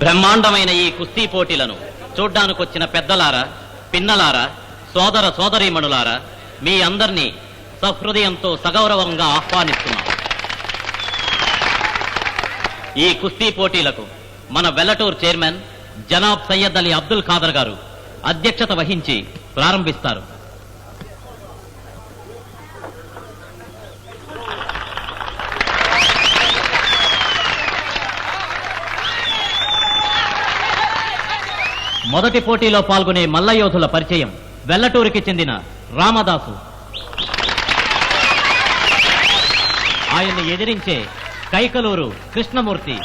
బ్రహ్మాండమైన ఈ కుస్తీ పోటీలను చూడ్డానికొచ్చిన పెద్దలారా పిన్నలారా సోదర సోదరీమణులారా మీ అందరినీ సహృదయంతో సగౌరవంగా ఆహ్వానిస్తున్నాం. ఈ కుస్తీ పోటీలకు మన వెల్లటూర్ చైర్మన్ జనాబ్ సయ్యద్ అలీ అబ్దుల్ ఖాదర్ గారు అధ్యక్షత వహించి ప్రారంభిస్తారు. మొదటి పోటీలో పాల్గొనే మల్లయోధుల పరిచయం వెల్లటూరుకి చెందిన రామదాసు. ఆయన్ని ఎదిరించే కైకలూరు కృష్ణమూర్తి.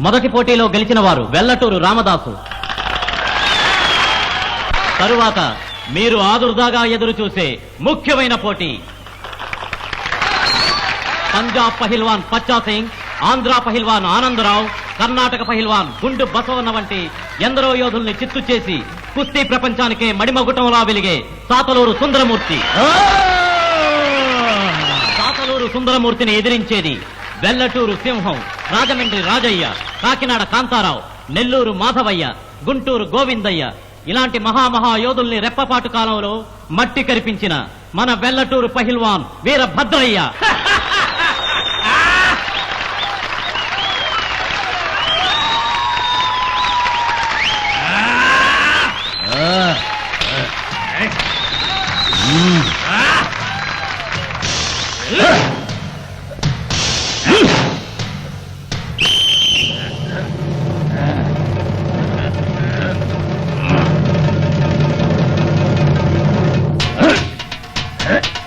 మొదటి పోటీలో గెలిచిన వారు వెల్లటూరు రామదాసు. తరువాత మీరు ఆదుర్దాగా ఎదురు చూసే ముఖ్యమైన పోటీ పంజాబ్ పహిల్వాన్ పచ్చా సింగ్ ఆంధ్ర పహిల్వాన్ ఆనందరావు కర్ణాటక పహిల్వాన్ గుండు బసవన్న వంటి ఎందరో యోధుల్ని చిత్తు చేసి కుస్తీ ప్రపంచానికే మడిమగుటంలా వెలిగే సాతలూరు సుందరమూర్తి. సాతలూరు సుందరమూర్తిని ఎదిరించేది వెల్లటూరు సింహం రాజమండ్రి రాజయ్య కాకినాడ కాంతారావు నెల్లూరు మాధవయ్య గుంటూరు గోవిందయ్య. ఇలాంటి మహామహా యోధుల్ని రెప్పపాటు కాలంలో మట్టి కరిపించిన మన వెల్లటూరు పహిల్వాన్ వీరభద్రయ్య.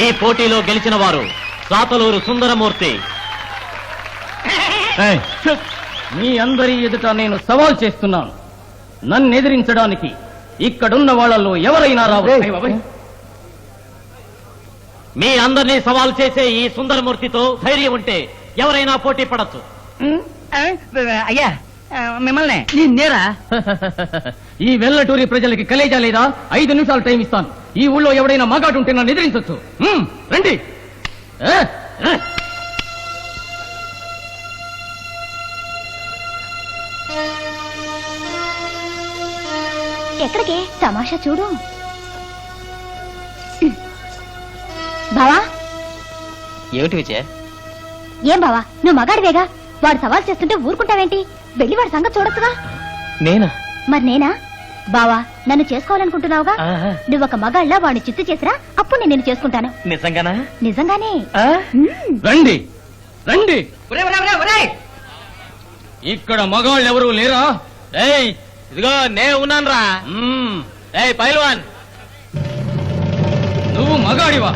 ఈ పోటీలో గెలిచిన వారు సాతలూరు సుందరమూర్తి. మీ అందరి ఎదుట నేను సవాల్ చేస్తున్నాను. నన్ను ఎదిరించడానికి ఇక్కడున్న వాళ్ళలో ఎవరైనా రావచ్చు మీ అందరినీ సవాల్ చేసే ఈ సుందరమూర్తితో ధైర్యం ఉంటే ఎవరైనా పోటీ పడచ్చు. అయ్యా మిమ్మల్ని. నిన్నేరా ఈ వెల్లటూరి ప్రజలకి కలేజా లేదా? ఐదు నిమిషాలు టైం ఇస్తాను. ఈ ఊళ్ళో ఎవడైనా మగాడు ఉంటే నన్ను ఎదిరించవచ్చు రండి. ఎక్కడికి? తమాషా చూడు. బావా? ఏమిటి విజయ? ఏం బావా? నువ్వు మగాడివేగా? వాడు సవాల్ చేస్తుంటే ఊరుకుంటావేంటి? వెళ్ళి వాడి సంగతి చూడొచ్చుగా? నేనా? మరి నేనా? బావా నన్ను చేసుకోవాలనుకుంటున్నావుగా? నువ్వు ఒక మగాళ్ళ వాడిని చిత్తు చేసిరా? అప్పుడు నేను నిన్ను చేసుకుంటాను. నిజంగానా? నిజంగానే. మ్మ్. రండి. రండి. ఇక్కడ మగాళ్ళు ఎవరు లేరా? ఏయ్ ఇదిగో నే ఉన్నాను రా ఏయ్ పైల్వాన్ నువ్వు మగాడివా.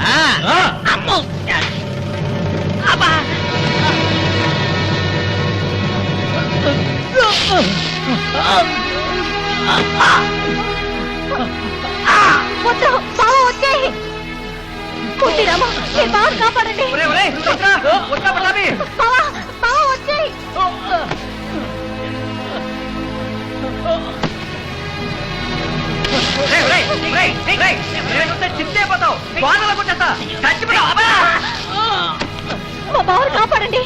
వద్దు, బావ. పుట్టిరామా, కాపాడండి బావ చిత్తేపోతావు వానల కొట్టేస్తా మా బావరు కాపాడండి.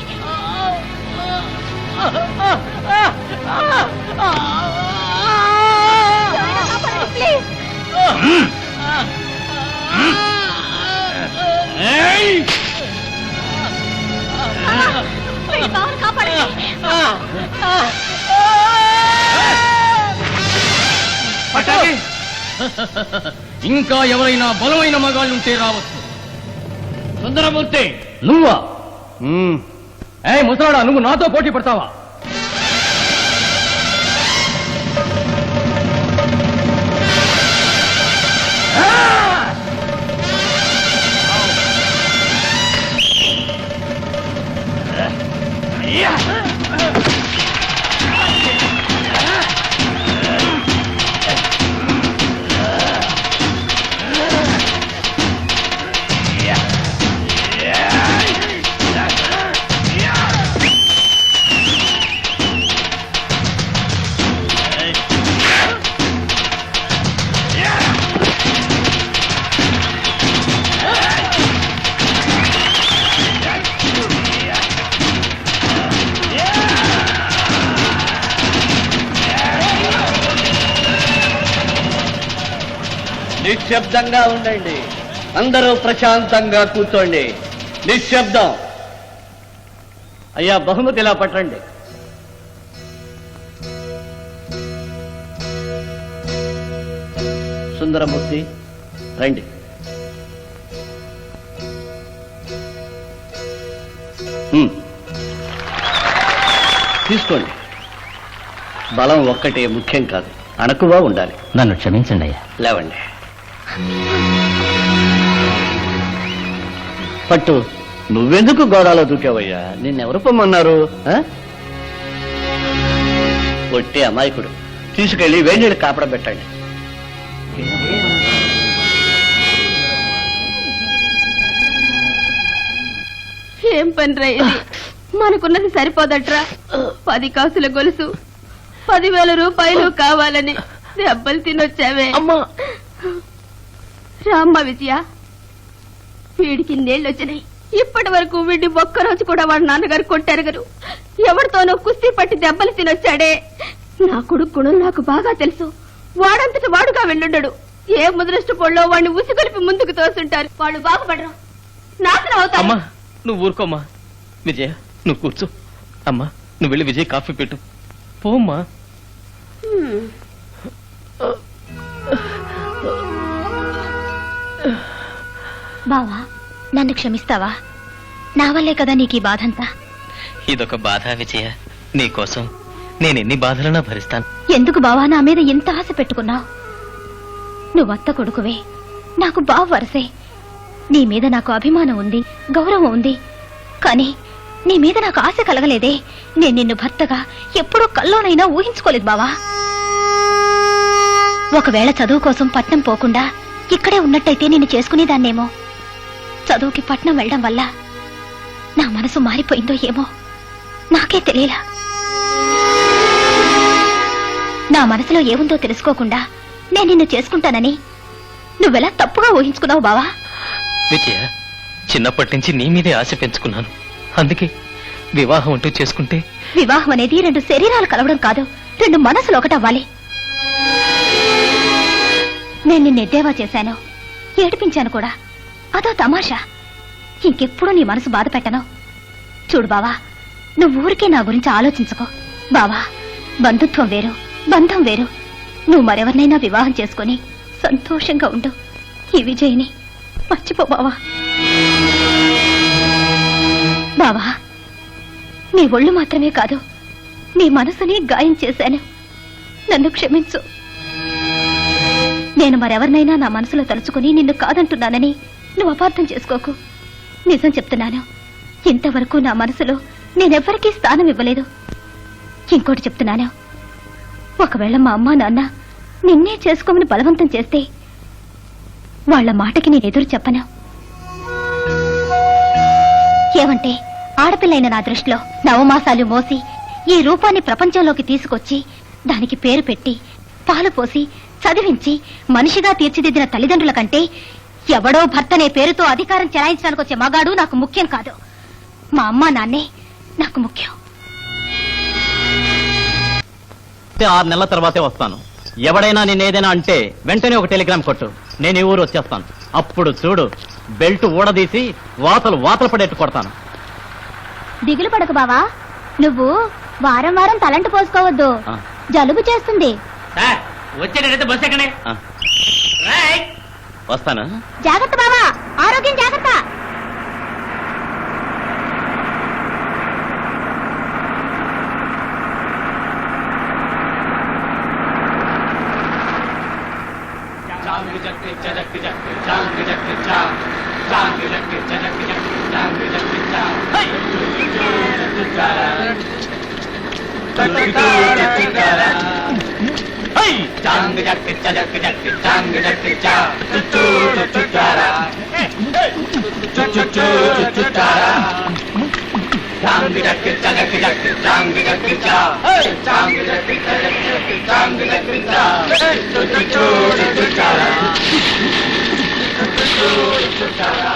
కాపాడండి ఇంకా ఎవరైనా బలమైన మగాళ్ళుంటే రావచ్చు. సుందరమూర్తి! నువ్వా? ఏ ముసలాడా నువ్వు నాతో పోటీ పడతావా? నిశ్శబ్దంగా ఉండండి. అందరూ ప్రశాంతంగా కూర్చోండి. నిశ్శబ్దం. అయ్యా బహుమతి ఇలా పట్టండి. సుందరమూర్తి రండి. తీసుకోండి. బలం ఒక్కటే ముఖ్యం కాదు. అణకువా ఉండాలి. నన్ను క్షమించండి అయ్యా. లేవండి. పట్టు నువ్వెందుకు గోడాలో దూకావయ్యా? నిన్నెవరు పొమ్మన్నారు? ఒట్టి అమాయకుడు. తీసుకెళ్ళి వేడిని కాపడ పెట్టండి ఏం పనిరా ఇది? మనకున్నది సరిపోదట్రా? పది కాసుల గొలుసు పదివేల రూపాయలు కావాలని దెబ్బలు తినొచ్చావే. రామ్మ విజయ. వీడికి నీళ్ళు వచ్చినాయి ఇప్పటి వరకు వీడిని ఒక్కరోజు కూడా వాడు నాన్నగారు కొట్టారు గారు ఎవరితోనో కుస్తీ పట్టి దెబ్బలు తినొచ్చాడే. నా కొడుకు గుణం నాకు బాగా తెలుసు. వాడంతట వాడుగా వెళ్ళుండడు. ఏ ముదరష్ట పొళ్ళో వాడిని ఉసిగొలిపి ముందుకు తోస్తుంటారు. వాళ్ళు బాగుపడరు. నాశనం అవుతారు. అమ్మా నువ్వు ఊరుకోమ్మా. విజయ నువ్వు కూర్చో. అమ్మా నువ్వు వెళ్ళి విజయ్ కాఫీ పెట్టు. పోమ్మా. బావా నన్ను క్షమిస్తావా? నా వల్లే కదా నీకు ఈ బాధంతా? ఇదొక బాధ విజయ. నీకోసం నేను ఎన్ని బాధలన్నా భరిస్తాను. ఎందుకు బావా నా మీద ఇంత ఆశ పెట్టుకున్నావు? నువ్వు అత్త కొడుకువే. నాకు బావ వరసే. నీ మీద నాకు అభిమానం ఉంది గౌరవం ఉంది. కానీ నీ మీద నాకు ఆశ కలగలేదే. నేను నిన్ను భర్తగా ఎప్పుడూ కల్లోనైనా ఊహించుకోలేదు బావా. ఒకవేళ చదువు కోసం పట్నం పోకుండా ఇక్కడే ఉన్నట్టయితే నిన్ను చేసుకునేదాన్నేమో. చదువుకి పట్నం వెళ్ళడం వల్ల నా మనసు మారిపోయిందో ఏమో నాకే తెలియలా. నా మనసులో ఏముందో తెలుసుకోకుండా నేను నిన్ను చేసుకుంటానని నువ్వెలా తప్పుగా ఊహించుకున్నావు బావా? విజయ చిన్నప్పటి నుంచి నీ మీదే ఆశ పెంచుకున్నాను. అందుకే వివాహం అంటూ చేసుకుంటే వివాహం అనేది రెండు శరీరాలు కలవడం కాదు రెండు మనసులు ఒకటవ్వాలి. నేను నిన్ను ఎద్దేవా చేశాను ఏడిపించాను కూడా. అదో తమాషా. ఇంకెప్పుడు నీ మనసు బాధ పెట్టను. చూడు బావా నువ్వు ఊరికే నా గురించి ఆలోచించుకో. బావా బంధుత్వం వేరు బంధం వేరు. నువ్వు మరెవరినైనా వివాహం చేసుకొని సంతోషంగా ఉండు. ఈ విజయ్ని మర్చిపో బావా. బావా నీ ఒళ్ళు మాత్రమే కాదు నీ మనసుని గాయం చేశాను. నన్ను క్షమించు. నేను మరెవరినైనా నా మనసులో తలుచుకుని నిన్ను కాదంటున్నానని నువ్వు అపార్థం చేసుకోకు. నిజం చెప్తున్నాను. ఇంతవరకు నా మనసులో నేనెవ్వరికీ స్థానం ఇవ్వలేదు. ఇంకోటి చెప్తున్నాను. ఒకవేళ మా అమ్మా నాన్న నిన్నే చేసుకోమని బలవంతం చేస్తే వాళ్ళ మాటకి నేను ఎదురు చెప్పను. ఏమంటే ఆడపిల్లైన నా దృష్టిలో నవమాసాలు మోసి ఈ రూపాన్ని ప్రపంచంలోకి తీసుకొచ్చి దానికి పేరు పెట్టి పాలు పోసి చదివించి మనిషిగా తీర్చిదిద్దిన తల్లిదండ్రుల కంటే ఎవడో భర్తనే పేరుతో అధికారం చెలాయించడానికి వచ్చే మగాడు నాకు ముఖ్యం కాదు. మా అమ్మా నాన్నే నాకు ముఖ్యం. ఆరు నెలల తర్వాతే వస్తాను. ఎవడైనా నేనేదైనా అంటే వెంటనే ఒక టెలిగ్రామ్ కొట్టు. నేను ఈ ఊరు వచ్చేస్తాను. అప్పుడు చూడు బెల్ట్ ఊడదీసి వాతలు వాతలు పడేట్టు కొడతాను. దిగులు పడకు బావా. నువ్వు వారం వారం తలంటు పోసుకోవద్దు. జలుబు చేస్తుంది. వచ్చేటైతే బస్ ఎక్కడే? వస్తాను. జాగ్రత్త బావా ఆరోగ్యం జాగ్రత్త. చాంగ్ జక్ జక్ జక్ చాంగ్ జక్ చా చుచ్చు చుచ్చు చారా చుచ్చు చుచ్చు